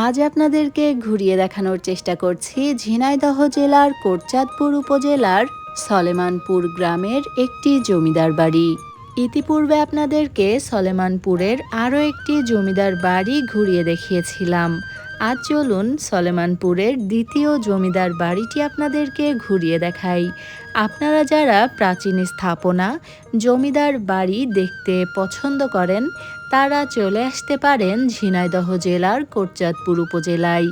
আজ আপনাদেরকে ঘুরিয়ে দেখানোর চেষ্টা করছি ঝিনাইদহ জেলার কোটচাঁদপুর উপজেলার সলেমানপুর গ্রামের একটি জমিদার বাড়ি। ইতিপূর্বে আপনাদেরকে সলেমানপুরের আরও একটি জমিদার বাড়ি ঘুরিয়ে দেখিয়েছিলাম। আজ চলুন সলেমানপুরের দ্বিতীয় জমিদার বাড়িটি আপনাদেরকে ঘুরিয়ে দেখাই। আপনারা যারা প্রাচীন স্থাপনা, জমিদার বাড়ি দেখতে পছন্দ করেন, তারা চলে আসতে পারেন ঝিনাইদহ জেলার কোটচাঁদপুর উপজেলায়।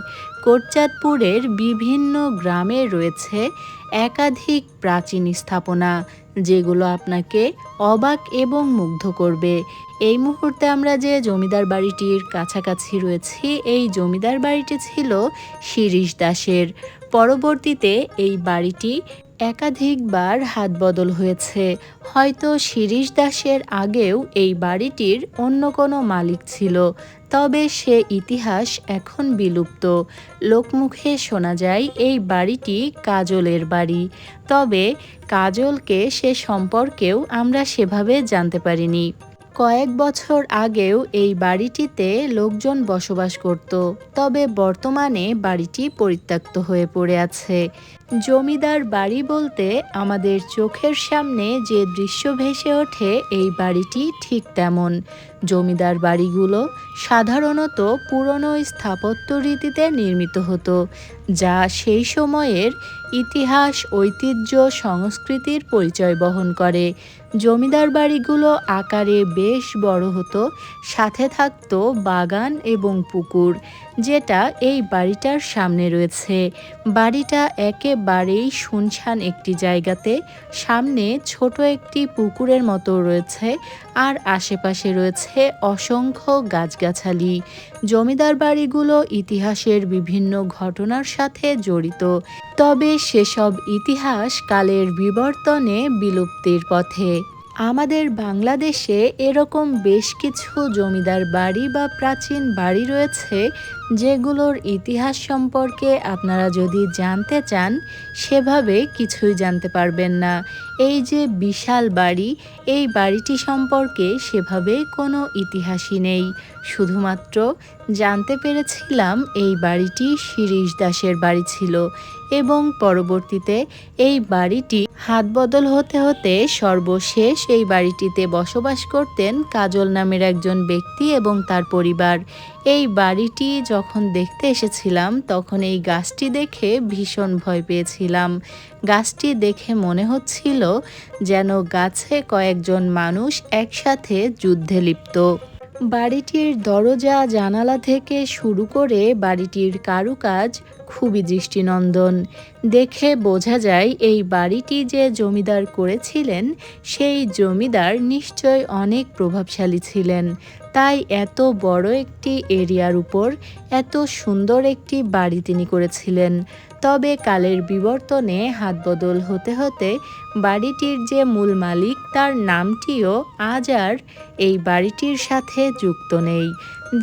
কোটচাঁদপুরের বিভিন্ন গ্রামে রয়েছে একাধিক প্রাচীন স্থাপনা। যেগুলো আপনাকে অবাক এবং মুগ্ধ করবে। এই মুহূর্তে আমরা যে জমিদার বাড়িটির কাছাকাছি রয়েছি, এই জমিদার বাড়িটি ছিল শিরিষ দাসের। পরবর্তীতে এই বাড়িটি একাধিকবার হাত বদল হয়েছে। হয়তো শিরিষ দাসের আগেও এই বাড়িটির অন্য কোনো মালিক ছিল। তবে সে ইতিহাস এখন বিলুপ্ত। লোকমুখে শোনা যায়, এই বাড়িটি কাজলের বাড়ি। তবে কাজলকে সে সম্পর্কেও আমরা সেভাবে জানতে পারিনি। কয়েক বছর আগেও এই বাড়িটিতে লোকজন বসবাস করত, তবে বর্তমানে বাড়িটি পরিত্যক্ত হয়ে পড়ে আছে। জমিদার বাড়ি বলতে আমাদের চোখের সামনে যে দৃশ্য ভেসে ওঠে, এই বাড়িটি ঠিক তেমন। জমিদার বাড়িগুলো সাধারণত পুরনো স্থাপত্য রীতিতে নির্মিত হতো, যা সেই সময়ের ইতিহাস, ঐতিহ্য, সংস্কৃতির পরিচয় বহন করে। জমিদার বাড়িগুলো আকারে বেশ বড় হতো, সাথে থাকত বাগান এবং পুকুর, যেটা এই বাড়িটার সামনে রয়েছে। বাড়িটা একেবারেই শুনশান একটি জায়গাতে, সামনে ছোট একটি পুকুরের মতো রয়েছে আর আশেপাশে রয়েছে অসংখ্য গাছগাছালি। জমিদার বাড়িগুলো ইতিহাসের বিভিন্ন ঘটনার সাথে জড়িত। তবে সেসব ইতিহাস কালের বিবর্তনে বিলুপ্তির পথে। আমাদের বাংলাদেশে এরকম বেশ কিছু জমিদার বাড়ি বা প্রাচীন বাড়ি রয়েছে, যেগুলোর ইতিহাস সম্পর্কে আপনারা যদি জানতে চান, সেভাবে কিছুই জানতে পারবেন না। এই যে বিশাল বাড়ি, এই বাড়িটি সম্পর্কে সেভাবে কোনো ইতিহাসই নেই। শুধুমাত্র জানতে পেরেছিলাম এই বাড়িটি শিরিষ দাসের বাড়ি ছিল এবং পরবর্তীতে এই বাড়িটি হাত বদল হতে হতে সর্বশেষ এই বাড়িটিতে বসবাস করতেন কাজল নামের একজন ব্যক্তি এবং তার পরিবার। এই বাড়িটি যখন দেখতে এসেছিলাম, তখন এই গাছটি দেখে ভীষণ ভয় পেয়েছিলাম। গাছটি দেখে মনে হচ্ছিল যেন গাছে কয়েকজন মানুষ একসাথে যুদ্ধে লিপ্ত। বাড়িটির দরজা জানালা থেকে শুরু করে বাড়িটির কারুকাজ খুবই দৃষ্টিনন্দন। দেখে বোঝা যায় এই বাড়িটি যে জমিদার করেছিলেন, সেই জমিদার নিশ্চয় অনেক প্রভাবশালী ছিলেন। তাই এত বড় একটি এরিয়ার উপর এত সুন্দর একটি বাড়ি তিনি করেছিলেন। তবে কালের বিবর্তনে হাত বদল হতে হতে বাড়িটির যে মূল মালিক, তার নামটিও আজ আর এই বাড়িটির সাথে যুক্ত নেই।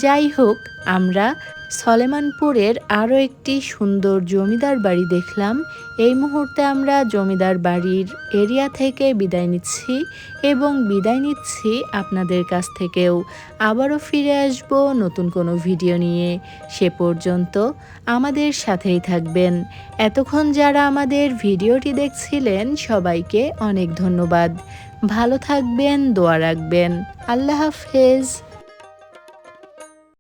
যাই হোক, আমরা সলেমানপুরের আরও একটি সুন্দর জমিদার বাড়ি দেখলাম। এই মুহূর্তে আমরা জমিদার বাড়ির এরিয়া থেকে বিদায় নিচ্ছি এবং বিদায় নিচ্ছি আপনাদের কাছ থেকেও। আবারও ফিরে আসব নতুন কোনো ভিডিও নিয়ে। সে পর্যন্ত আমাদের সাথেই থাকবেন। এতক্ষণ যারা আমাদের ভিডিওটি দেখছিলেন, সবাইকে অনেক ধন্যবাদ। ভালো থাকবেন, দোয়া রাখবেন। আল্লাহ হাফেজ।